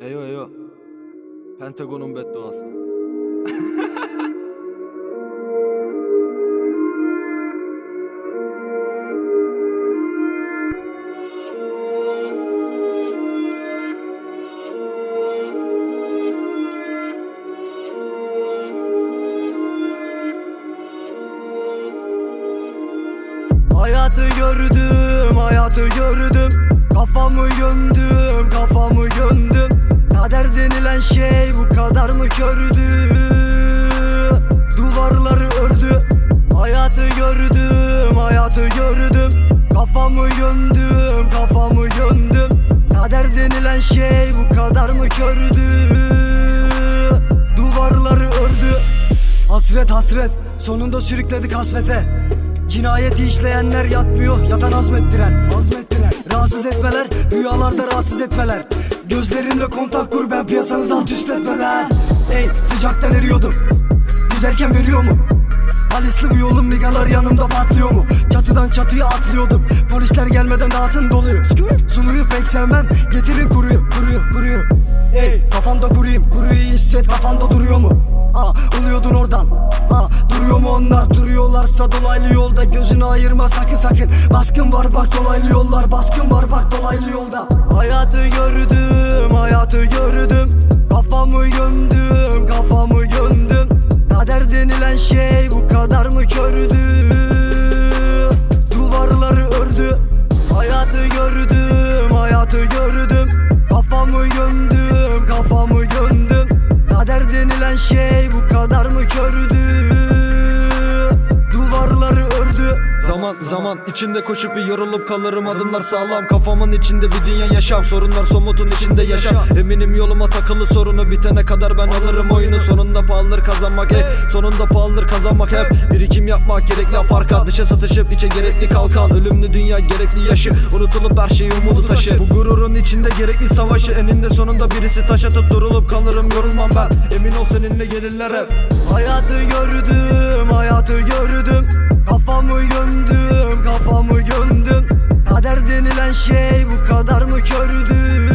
Eyo eyo. Pentagon'un bedduası. Hayatı gördüm, hayatı gördüm Kafamı gömdüm, kafamı Kader denilen şey bu kadar mı kördü? Duvarları ördü Hayatı gördüm, hayatı gördüm. Kafamı gömdüm, kafamı gömdüm. Kader denilen şey bu kadar mı kördü? Duvarları ördü. Hasret hasret sonunda sürükledik hasrete. Cinayeti işleyenler yatmıyor yatan azmettiren Azmettiren. Rahatsız etmeler rüyalarda rahatsız etmeler Gözlerimle kontak kur ben piyasanızı alt üst etmeden Ey sıcaktan eriyordum. Güzelken veriyor mu? Halisli bir yolum ligalar yanımda patlıyor mu? Çatıdan çatıya atlıyordum. Polisler gelmeden dağıtın doluyor. Suluyu pek sevmem. Getirin kuruyu kuruyu kuruyu Ey kafamda kuruyum kuruyu hisset kafanda duruyor mu? Ha oluyordun oradan. Ha duruyor mu onlar? Duruyorlarsa dolaylı yolda Gözünü ayırma sakın sakın. Baskın var bak dolaylı yollar Baskın var bak dolaylı yolda. Hayatı gördüm hayatı gördüm. Kafamı gömdüm kafamı gömdüm. Kader denilen şey bu kadar mı kördü? Duvarları ördü Hayatı gördüm hayatı gördüm. Kafamı gömdüm kafamı gömdüm. Kader denilen şey bu kadar mı kördü Zaman içinde koşup bir yorulup kalırım. Adımlar sağlam Kafamın içinde bir dünya yaşam. Sorunlar somutun içinde yaşam. Eminim yoluma takılı sorunu bitene kadar ben alırım oyunu. Sonunda pahalıdır kazanmak ey sonunda pahalıdır kazanmak hep. Birikim yapmak gerekli aparka dışa satışıp içe gerekli kalkan. Ölümlü dünya gerekli yaşı unutulup her şey umudu taşı. Bu gururun içinde gerekli savaşı eninde sonunda birisi taş atıp durulup kalırım. Yorulmam ben Emin ol seninle gelirler hep. Hayatı gördüm, denilen şey bu kadar mı kördü